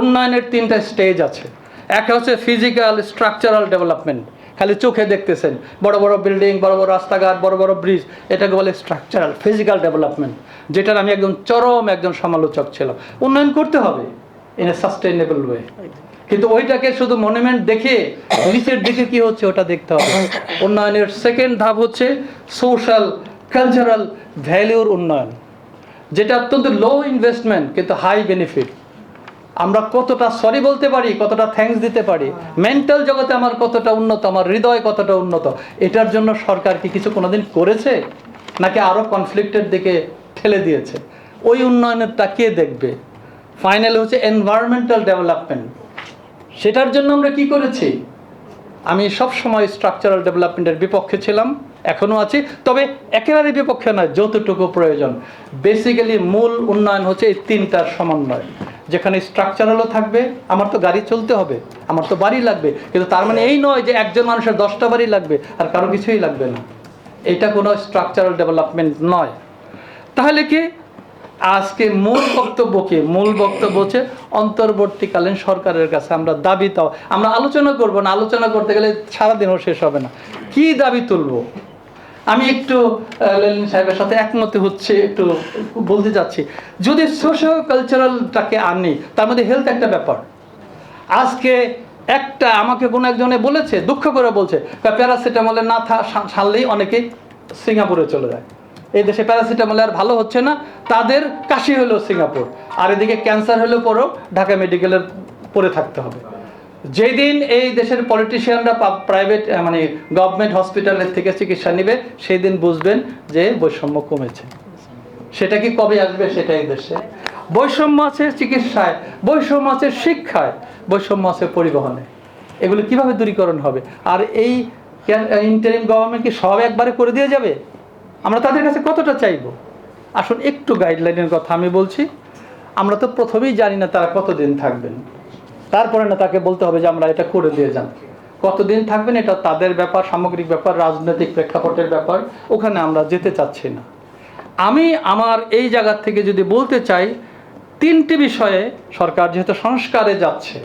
উন্নয়নের তিনটা স্টেজ আছে। একটা হচ্ছে ফিজিক্যাল স্ট্রাকচারাল ডেভেলপমেন্ট খালি চোখে দেখতেছেন, বড় বড় বিল্ডিং বড় বড় রাস্তাঘাট, বড় বড় ব্রিজ এটাকে বলে স্ট্রাকচারাল ফিজিক্যাল ডেভেলপমেন্ট যেটার আমি একদম চরম একজন সমালোচক ছিলাম। উন্নয়ন করতে হবে ইন এ সাস্টেইনেবল ওয়ে কিন্তু ওইটাকে শুধু মনুমেন্ট দেখে নিচের দিকে কি হচ্ছে ওটা দেখতে হবে। উন্নয়নের সেকেন্ড ধাপ হচ্ছে সোশ্যাল কালচারাল ভ্যালুর উন্নয়ন। যেটা অত্যন্ত লো ইনভেস্টমেন্ট কিন্তু হাই বেনিফিট আমরা কতটা সরি বলতে পারি, কতটা থ্যাঙ্কস দিতে পারি? মেন্টাল জগতে আমার কতটা উন্নত, আমার হৃদয় কতটা উন্নত, এটার জন্য সরকার কি কিছু কোনোদিন করেছে? নাকি আরও কনফ্লিক্টের দিকে ঠেলে দিয়েছে? ওই উন্নয়নেরটা কে দেখবে? ফাইনাল হচ্ছে এনভায়রনমেন্টাল ডেভেলপমেন্ট সেটার জন্য আমরা কি করেছি? আমি সব সময় স্ট্রাকচারাল ডেভেলপমেন্টের বিপক্ষে ছিলাম এখনও আছি, তবে একেবারে বিপক্ষে নয়, যতটুকু প্রয়োজন। বেসিক্যালি মূল উন্নয়ন হচ্ছে এই তিনটার সমন্বয়। যেখানে স্ট্রাকচারালও থাকবে, আমার তো গাড়ি চলতে হবে, আমার তো বাড়ি লাগবে। কিন্তু তার মানে এই নয় যে একজন মানুষের দশটা বাড়ি লাগবে, আর কারও কিছুই লাগবে না। এটা কোনো স্ট্রাকচারাল ডেভেলপমেন্ট নয়। তাহলে কি? আজকে মূল বক্তব্য কি? মূল বক্তব্য হচ্ছে, অন্তর্বর্তীকালীন সরকারের কাছে আমরা দাবি তাও আমরা আলোচনা করব না, আলোচনা করতে গেলে সারাদিনও শেষ হবে না। কি দাবি তুলব? আমি একটু লেলিন সাহেবের সাথে একমত হচ্ছে, একটু বলতে যাচ্ছি যদি সোশ্যাল কালচারালটাকে আনি, তার মধ্যে হেলথ একটা ব্যাপার। আজকে একটা, আমাকে কোনো একজনে বলেছে, দুঃখ করে বলছে প্যারাসিটামলে না সারলেই অনেকে সিঙ্গাপুরে চলে যায়। এই দেশে প্যারাসিটামল আর ভালো হচ্ছে না, তাদের কাশি হলো সিঙ্গাপুর, আর এদিকে ক্যান্সার হলেও পরেও ঢাকা মেডিকেলের পরে থাকতে হবে। যেই দিন এই দেশের পলিটিশিয়ানরা প্রাইভেট মানে গভর্নমেন্ট হসপিটালের থেকে চিকিৎসা নেবে সেই দিন বুঝবেন যে বৈষম্য কমেছে। সেটা কি কবে আসবে সেটাই দেশে? বৈষম্য আছে চিকিৎসায়, বৈষম্য আছে শিক্ষায়, বৈষম্য আছে পরিবহনে। এগুলো কীভাবে দূরীকরণ হবে? আর এই ইন্টারিম গভর্নমেন্ট কি সব একবারে করে দিয়ে যাবে? আমরা তাদের কাছে কতটা চাইব? আসুন একটু গাইডলাইনের কথা আমি বলছি। আমরা তো প্রথমেই জানি না তারা কতদিন থাকবেন। তারপরে না তাকে বলতে হবে যে আমরা এটা করে দিয়ে যান। কতদিন থাকবেন এটা তাদের ব্যাপার, সামগ্রিক ব্যাপার, রাজনৈতিক প্রেক্ষাপটের ব্যাপার, ওখানে আমরা যেতে চাচ্ছি না। আমি আমার এই জায়গা থেকে যদি বলতে চাই, তিনটি বিষয়ে সরকার যেহেতু সংস্কারে যাচ্ছে,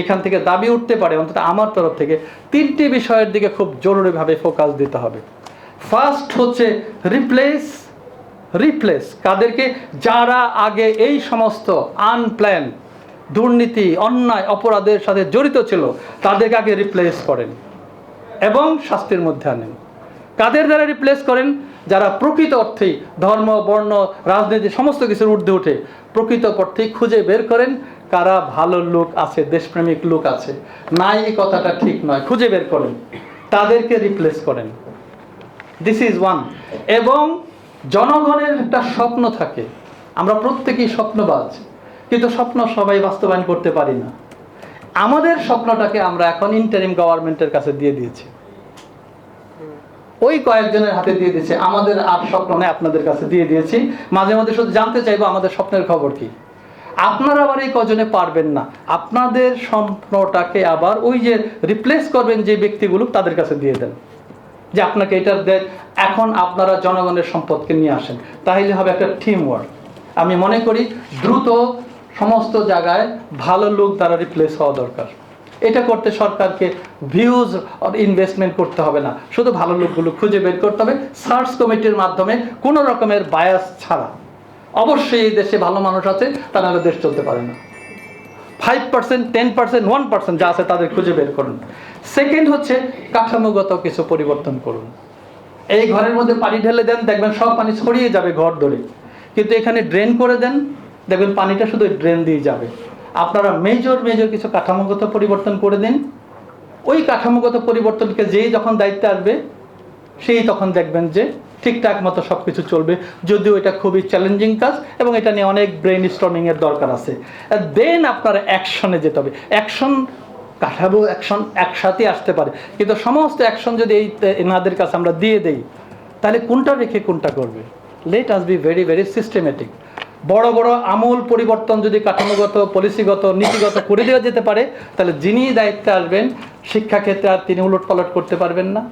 এখান থেকে দাবি উঠতে পারে, অন্তত আমার তরফ থেকে তিনটি বিষয়ের দিকে খুব জরুরিভাবে ফোকাস দিতে হবে। ফার্স্ট হচ্ছে রিপ্লেস রিপ্লেস কাদেরকে যারা আগে এই সমস্ত আনপ্ল্যান দুর্নীতি, অন্যায়, অপরাধের সাথে জড়িত ছিল, তাদেরকে আগে রিপ্লেস করেন এবং শাস্তির মধ্যে আনেন। কাদের দ্বারা রিপ্লেস করেন? যারা প্রকৃত অর্থেই ধর্ম, বর্ণ, রাজনীতি, সমস্ত কিছুর ঊর্ধ্বে উঠে প্রকৃত অর্থেই খুঁজে বের করেন, কারা ভালো লোক আছে, দেশপ্রেমিক লোক আছে, নাই এই কথাটা ঠিক নয়, খুঁজে বের করেন, তাদেরকে রিপ্লেস করেন। দিস ইজ ওয়ান এবং জনগণের একটা স্বপ্ন থাকে, আমরা প্রত্যেকেই স্বপ্নবাজ। কিন্তু স্বপ্ন সবাই বাস্তবায়ন করতে পারি না। আমাদের স্বপ্নটাকে আমরা এখন ইন্টারিম গভর্নমেন্টের কাছে দিয়ে দিয়েছি। ওই কয়েকজনের হাতে দিয়ে দিয়েছে। আমাদের আর স্বপ্ন নেই আপনাদের কাছে দিয়ে দিয়েছি। মাঝে মাঝে শুধু জানতে চাইব আমাদের স্বপ্নের খবর কি। আপনারা আবার এই কজনে পারবেন না। আপনাদের স্বপ্নটাকে আবার ওই যে রিপ্লেস করবেন যে ব্যক্তিগুলো তাদের কাছে দিয়ে দেন। যে আপনাকে এটা দেন। এখন আপনারা জনগণের সম্পদকে নিয়ে আসেন। তাহলে হবে একটা টিম ওয়ার্ক আমি মনে করি দ্রুত সমস্ত জায়গায় ভালো লোক দ্বারা রিপ্লেস হওয়া দরকার। এটা করতে সরকারকে ভিউজ ইনভেস্টমেন্ট করতে হবে না। শুধু ভালো লোকগুলো খুঁজে বের করতে হবে। সার্চ কমিটির মাধ্যমে কোনো রকমের বায়াস ছাড়া। অবশ্যই এই দেশে ভালো মানুষ আছে তা নাহলে দেশ চলতে পারে না। Five percent ten percent one percent যা আছে তাদের খুঁজে বের করুন। সেকেন্ড হচ্ছে কাঠামোগত কিছু পরিবর্তন করুন। এই ঘরের মধ্যে পানি ঢেলে দেন, দেখবেন সব পানি ছড়িয়ে যাবে ঘর ধরে। কিন্তু এখানে ড্রেন করে দেন দেখবেন পানিটা শুধু ড্রেন দিয়ে যাবে। আপনারা মেজর মেজর কিছু কাঠামোগত পরিবর্তন করে দিন। ওই কাঠামোগত পরিবর্তনকে যেই যখন দায়িত্বে আসবে, সেই তখন দেখবেন যে ঠিকঠাক মতো সব কিছু চলবে। যদিও এটা খুবই চ্যালেঞ্জিং কাজ এবং এটা নিয়ে অনেক ব্রেন স্টর্মিংয়ের দরকার আছে। দেন আপনার অ্যাকশনে যেতে হবে। অ্যাকশন কাঠামো অ্যাকশন একসাথে আসতে পারে। কিন্তু সমস্ত অ্যাকশন যদি এই, এনাদের কাছে আমরা দিয়ে দেই, তাহলে কোনটা রেখে কোনটা করবে? Let us be very very systematic বড় বড় আমূল পরিবর্তন যদি কাঠামোগত, পলিসিগত, নীতিগত করে দেওয়া যেতে পারে, তাহলে যিনি দায়িত্বে আসবেন, শিক্ষাক্ষেত্রে আর তিনি উলট পালট করতে পারবেন না।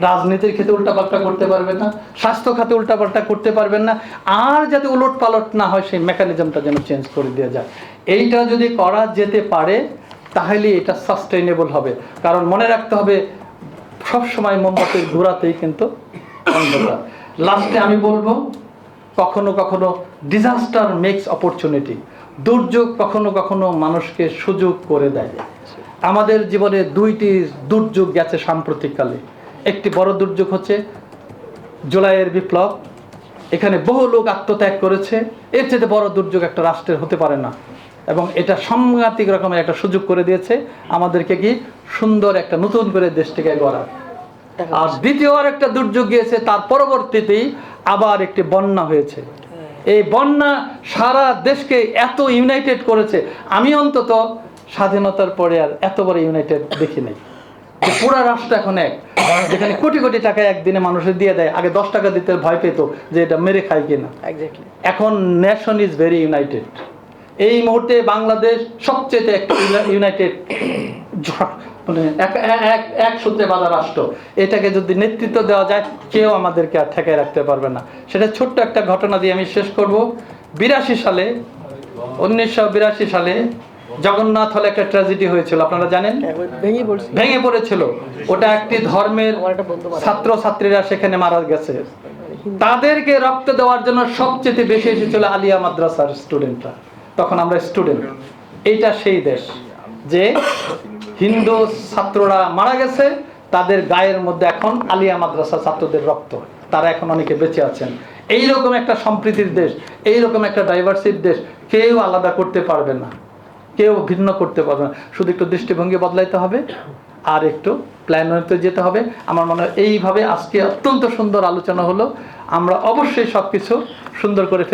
রাজনীতির ক্ষেত্রে উল্টাপাল্টা করতে পারবেন না। স্বাস্থ্য খাতে উল্টাপাল্টা করতে পারবেন না। আর যাতে উলট পালট না হয়, সেই মেকানিজমটা যেন চেঞ্জ করে দেওয়া যায়। এইটা যদি করা যেতে পারে, তাহলে এটা সাস্টেইনেবল হবে। কারণ মনে রাখতে হবে, সবসময় মোমবাতির ঘোরাতেই কিন্তু লাস্টে আমি বলব কখনো কখনো ডিজাস্টার মেক্স অপরচুনিটি দুর্যোগ কখনো কখনো মানুষকে সুযোগ করে দেয়। আমাদের জীবনে দুইটি দুর্যোগ গেছে সাম্প্রতিককালে। একটি বড় দুর্যোগ হচ্ছে জুলাইয়ের বিপ্লব। এখানে বহু লোক আত্মত্যাগ করেছে। এর চেয়ে বড় দুর্যোগ একটা রাষ্ট্রের হতে পারে না। এবং এটা সাংঘাতিক রকমের একটা সুযোগ করে দিয়েছে। আমাদেরকে কি সুন্দর একটা নতুন করে দেশটিকে গড়ার। আর দ্বিতীয় আর একটা দুর্যোগ গিয়েছে, তার পরবর্তীতেই আবার একটি বন্যা হয়েছে। এই বন্যা সারা দেশকে এত ইউনাইটেড করেছে। আমি অন্তত স্বাধীনতার পরে আর এত বড় ইউনাইটেড দেখি নাই। পুরা রাষ্ট্র এখন এক। যেখানে কোটি কোটি টাকা একদিনে মানুষের দিয়ে দেয় আগে দশ টাকা দিতে ভয় পেত যে এটা মেরে খায় কিনা। এখন নেশন ইজ ভেরি ইউনাইটেড এই মুহূর্তে বাংলাদেশ সবচেয়ে একটা ইউনাইটেড মানে এক সূত্রে বাঁধা রাষ্ট্র। এটাকে যদি নেতৃত্ব দেওয়া যায় কেউ আমাদেরকে আর ঠেকায় রাখতে পারবে না। সেটা ছোট্ট একটা ঘটনা দিয়ে আমি শেষ করব। বিরাশি সালে উনিশশো বিরাশি সালে জগন্নাথ হলে একটা ট্র্যাজেডি হয়েছিল আপনারা জানেন? ভেঙে পড়েছিল। ওটা একটি ধর্মের ছাত্র ছাত্রীরা সেখানে মারা গেছে। তাদেরকে রক্ত দেওয়ার জন্য সবচেয়ে বেশি এসেছিল আলিয়া মাদ্রাসার স্টুডেন্টরা তখন আমরা স্টুডেন্ট এইটা সেই দেশ যে হিন্দু ছাত্ররা মারা গেছে, তাদের গায়ের মধ্যে এখন আলিয়া মাদ্রাসা ছাত্রদের রক্ত। তারা এখন অনেকে বেঁচে আছেন। এইরকম একটা সম্প্রীতির দেশ, এইরকম একটা ডাইভার্সির দেশ, কেউ আলাদা করতে পারবে না। কেউ ভিন্ন করতে পারবে না। শুধু একটু দৃষ্টিভঙ্গি বদলাইতে হবে, আর একটু প্ল্যানতে যেতে হবে। আমার মনে হয় এইভাবে আজকে অত্যন্ত সুন্দর আলোচনা হলো। আমরা অবশ্যই সব কিছু সুন্দর করে